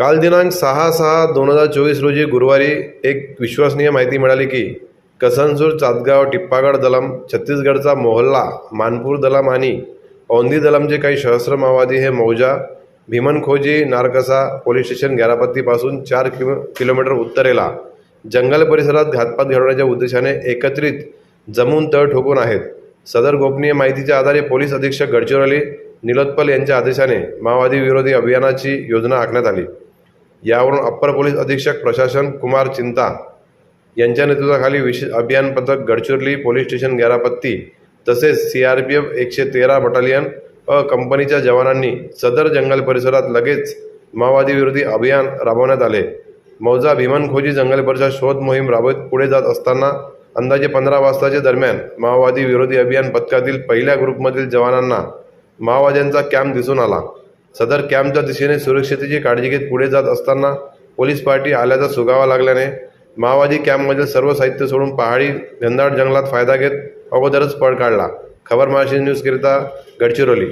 काल दिनांक सहा सहा दोन हजार चोवीस रोजी गुरुवारी एक विश्वसनीय माहिती मिळाली की कसनसूर चातगाव टिप्पागड दलम छत्तीसगडचा मोहल्ला मानपूर दलम आणि औंधी दलमचे काही सहस्र माओवादी हे मौजा भीमनखोजी नारकसा पोलीस स्टेशन गॅरापत्तीपासून चार किलो किलोमीटर उत्तरेला जंगल परिसरात घातपात घडवण्याच्या उद्देशाने एकत्रित जमून तळ ठोकून आहेत. सदर गोपनीय माहितीच्या आधारे पोलीस अधीक्षक गडचिरोली निलोत्पल यांच्या आदेशाने माओवादी विरोधी अभियानाची योजना आखण्यात आली. यावरून अप्पर पोलीस अधीक्षक प्रशासन कुमार चिंता यांच्या नेतृत्वाखाली विशेष अभियान पथक गडचिरोली पोलीस स्टेशन गॅरापत्ती तसेच सी आर पी एफ एकशे तेरा बटालियन अ कंपनीच्या जवानांनी सदर जंगल परिसरात लगेच माओवादी विरोधी अभियान राबवण्यात आले. मौजा भीमनखोजी जंगल परिसरात शोध मोहीम राबवत पुढे जात असताना अंदाजे पंधरा वाजताच्या दरम्यान माओवादी विरोधी अभियान पथकातील पहिल्या ग्रुपमधील जवानांना माओवाद्यांचा कॅम्प दिसून आला. सदर कॅम्पच्या दिशेने सुरक्षेची काळजी घेत पुढे जात असताना पोलीस पार्टी आल्याचा सुगावा लागल्याने माओवादी कॅम्पमधील सर्व साहित्य सोडून पहाडी घनदाट जंगलात फायदा घेत अगोदरच पळ काढला. खबर महाराष्ट्र न्यूजकरिता गडचिरोली.